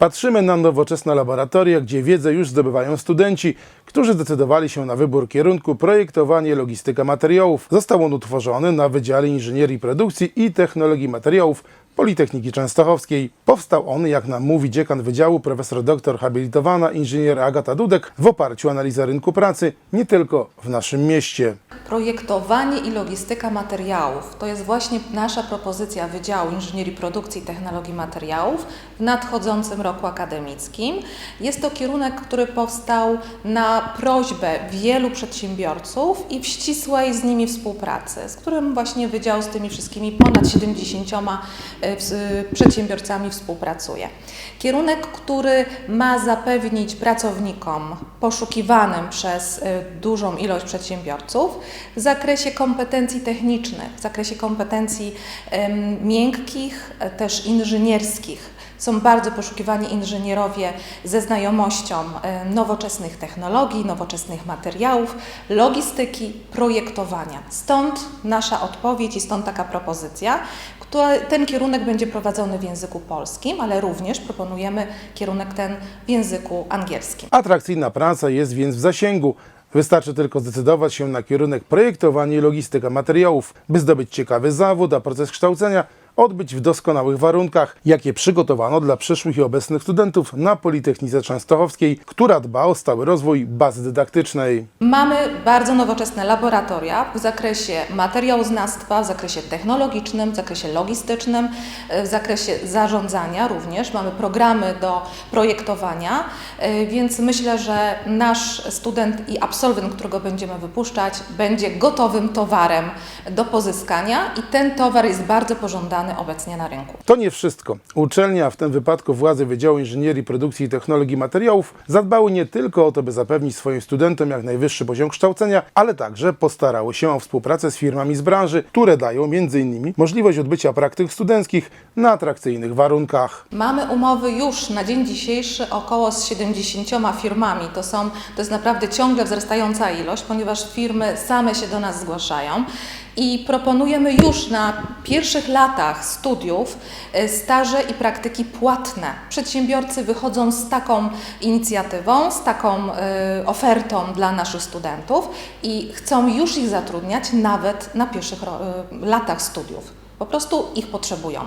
Patrzymy na nowoczesne laboratoria, gdzie wiedzę już zdobywają studenci, którzy zdecydowali się na wybór kierunku projektowanie logistyka materiałów. Został on utworzony na Wydziale Inżynierii Produkcji i Technologii Materiałów Politechniki Częstochowskiej. Powstał on, jak nam mówi dziekan wydziału, profesor doktor habilitowana inżynier Agata Dudek, w oparciu o analizę rynku pracy nie tylko w naszym mieście. Projektowanie i logistyka materiałów to jest właśnie nasza propozycja Wydziału Inżynierii Produkcji i Technologii Materiałów w nadchodzącym roku akademickim. Jest to kierunek, który powstał na prośbę wielu przedsiębiorców i w ścisłej z nimi współpracy, z którym właśnie Wydział z tymi wszystkimi ponad 70 e, ws- przedsiębiorcami współpracuje. Kierunek, który ma zapewnić pracownikom poszukiwanym przez e, dużą ilość przedsiębiorców w zakresie kompetencji technicznych, w zakresie kompetencji miękkich, e, też inżynierskich. Są bardzo poszukiwani inżynierowie ze znajomością nowoczesnych technologii, nowoczesnych materiałów, logistyki, projektowania. Stąd nasza odpowiedź i stąd taka propozycja, ten kierunek będzie prowadzony w języku polskim, ale również proponujemy kierunek ten w języku angielskim. Atrakcyjna praca jest więc w zasięgu. Wystarczy tylko zdecydować się na kierunek projektowanie i logistyka materiałów, by zdobyć ciekawy zawód, a proces kształcenia odbyć w doskonałych warunkach, jakie przygotowano dla przyszłych i obecnych studentów na Politechnice Częstochowskiej, która dba o stały rozwój bazy dydaktycznej. Mamy bardzo nowoczesne laboratoria w zakresie materiałoznawstwa, w zakresie technologicznym, w zakresie logistycznym, w zakresie zarządzania również. Mamy programy do projektowania, e, więc myślę, że nasz student i absolwent, którego będziemy wypuszczać, będzie gotowym towarem do pozyskania i ten towar jest bardzo pożądany obecnie na rynku. To nie wszystko. Uczelnia, w tym wypadku władze Wydziału Inżynierii Produkcji i Technologii Materiałów, zadbały nie tylko o to, by zapewnić swoim studentom jak najwyższy poziom kształcenia, ale także postarały się o współpracę z firmami z branży, które dają m.in. możliwość odbycia praktyk studenckich na atrakcyjnych warunkach. Mamy umowy już na dzień dzisiejszy około z 70 firmami. To, są, to jest naprawdę ciągle wzrastająca ilość, ponieważ firmy same się do nas zgłaszają. I proponujemy już na pierwszych latach studiów e, staże i praktyki płatne. Przedsiębiorcy wychodzą z taką inicjatywą, z taką e, ofertą dla naszych studentów i chcą już ich zatrudniać nawet na pierwszych e, latach studiów. Po prostu ich potrzebują.